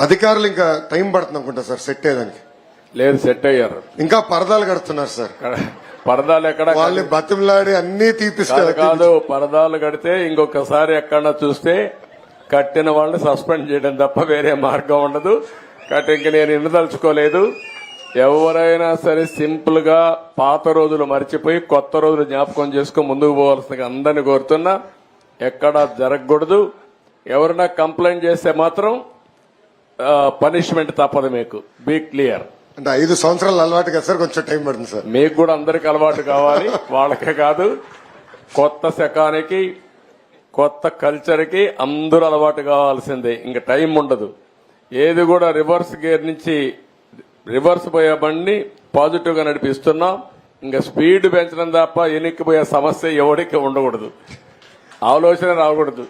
అధికారులు ఇంకా టైం పడుతుంది అనుకుంటా సార్ సెట్ అయ్యేదానికి. లేదు సెట్ అయ్యారు. ఇంకా పరదాలు కడుతున్నారు సార్. పరదాలు ఎక్కడ వాళ్ళని బతిమలాడి అన్ని తీపిస్తారు కాదు పరదాలు కడితే ఇంకొకసారి ఎక్కడన్నా చూస్తే కట్టిన వాళ్ళని సస్పెండ్ చేయడం తప్ప వేరే మార్గం ఉండదు. కాబట్టి ఇంక నేను ఇండదలుచుకోలేదు ఎవరైనా సరే సింపుల్గా పాత రోజులు మర్చిపోయి కొత్త రోజులు జ్ఞాపకం చేసుకుని ముందుకు పోవాల్సిన అందరిని కోరుతున్నా. ఎక్కడా జరగకూడదు. ఎవరైనా కంప్లైంట్ చేస్తే మాత్రం పనిష్మెంట్ తప్పదు మీకు. బీ క్లియర్ అంటే ఐదు సంవత్సరాలు అలవాటు కదా సార్ కొంచెం టైం పడుతుంది సార్. మీకు కూడా అందరికి అలవాటు కావాలి వాళ్ళకే కాదు. కొత్త శకానికి కొత్త కల్చర్కి అందరూ అలవాటు కావాల్సిందే. ఇంకా టైం ఉండదు. ఏది కూడా రివర్స్ గేర్ నుంచి రివర్స్ పోయే బండిని పాజిటివ్గా నడిపిస్తున్నాం. ఇంకా స్పీడ్ పెంచడం తప్ప ఎనిక్కిపోయే సమస్య ఎవరికి ఉండకూడదు. ఆలోచన రాకూడదు.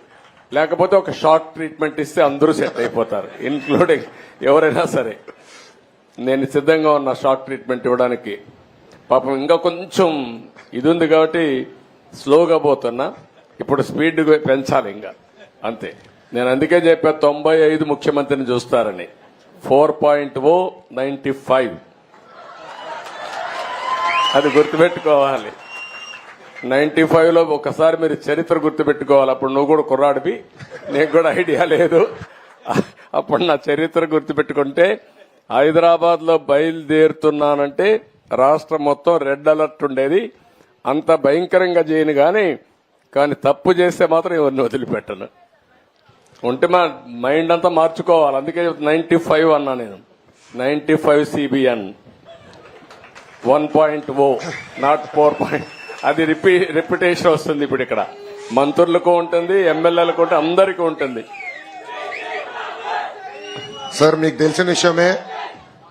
లేకపోతే ఒక షార్ట్ ట్రీట్మెంట్ ఇస్తే అందరూ సెట్ అయిపోతారు ఇన్క్లూడింగ్ ఎవరైనా సరే. నేను సిద్ధంగా ఉన్న షార్ట్ ట్రీట్మెంట్ ఇవ్వడానికి. పాపం ఇంకా కొంచెం ఇది ఉంది కాబట్టి స్లోగా పోతున్నా. ఇప్పుడు స్పీడ్ పెంచాలి ఇంకా. అంతే. నేను అందుకే చెప్పా తొంభై ఐదు ముఖ్యమంత్రిని చూస్తారని. Four point o ninety five. అది గుర్తుపెట్టుకోవాలి. నైన్టీ ఫైవ్లో ఒకసారి మీరు చరిత్ర గుర్తుపెట్టుకోవాలి. అప్పుడు నువ్వు కూడా కుర్రాడివి. నీకు కూడా ఐడియా లేదు. అప్పుడు నా చరిత్ర గుర్తుపెట్టుకుంటే హైదరాబాద్లో బయలుదేరుతున్నానంటే రాష్ట్రం మొత్తం రెడ్ అలర్ట్ ఉండేది. అంత భయంకరంగా చేయను గాని కానీ తప్పు చేస్తే మాత్రం ఎవరిని వదిలిపెట్టను. ఉంటే మా మైండ్ అంతా మార్చుకోవాలి. అందుకే నైన్టీ ఫైవ్ అన్నా నేను. Ninety five CBN one point o not four point అది రిపీ రిపిటేషన్ వస్తుంది ఇప్పుడు ఇక్కడ. మంత్రులకు ఉంటుంది ఎమ్మెల్యేలకు ఉంటుంది అందరికీ ఉంటుంది. సార్ మీకు తెలిసిన విషయమే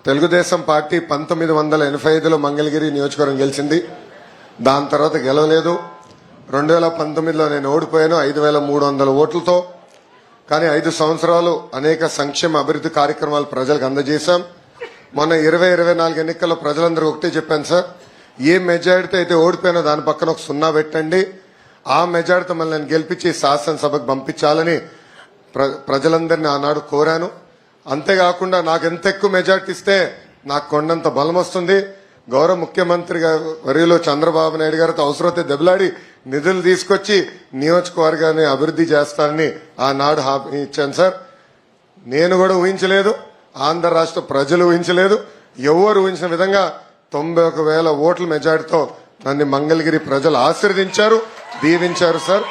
తెలుగుదేశం పార్టీ పంతొమ్మిది వందల ఎనభై ఐదులో మంగళగిరి నియోజకవర్గం గెలిచింది. దాని తర్వాత గెలవలేదు. రెండు వేల పంతొమ్మిదిలో నేను ఓడిపోయాను ఐదు వేల మూడు వందల ఓట్లతో. కానీ ఐదు సంవత్సరాలు అనేక సంక్షేమ అభివృద్ధి కార్యక్రమాలు ప్రజలకు అందజేశాం. మొన్న ఇరవై ఇరవై నాలుగు ఎన్నికల్లో ప్రజలందరూ ఒకటే చెప్పాను సార్. ఏ మెజారిటీ అయితే ఓడిపోయినా దాని పక్కన ఒక సున్నా పెట్టండి. ఆ మెజారిటీ మళ్ళీ గెలిపించి శాసనసభకు పంపించాలని ప్ర- ప్రజలందరినీ ఆనాడు కోరాను. అంతేకాకుండా నాకు ఎంత ఎక్కువ మెజార్టీ ఇస్తే నాకు కొండంత బలం వస్తుంది. గౌరవ ముఖ్యమంత్రి గారు చంద్రబాబు నాయుడు గారితో అవసరమైతే దెబ్బలాడి నిధులు తీసుకొచ్చి నియోజకవర్గాన్ని అభివృద్ధి చేస్తానని ఆనాడు హామీ ఇచ్చాను సార్. నేను కూడా ఊహించలేదు. ఆంధ్ర రాష్ట్ర ప్రజలు ఊహించలేదు. ఎవరు ఊహించిన విధంగా తొంభై ఒక వేల ఓట్ల మెజార్టీతో నన్ను మంగళగిరి ప్రజలు ఆశీర్వదించారు దీవించారు సార్.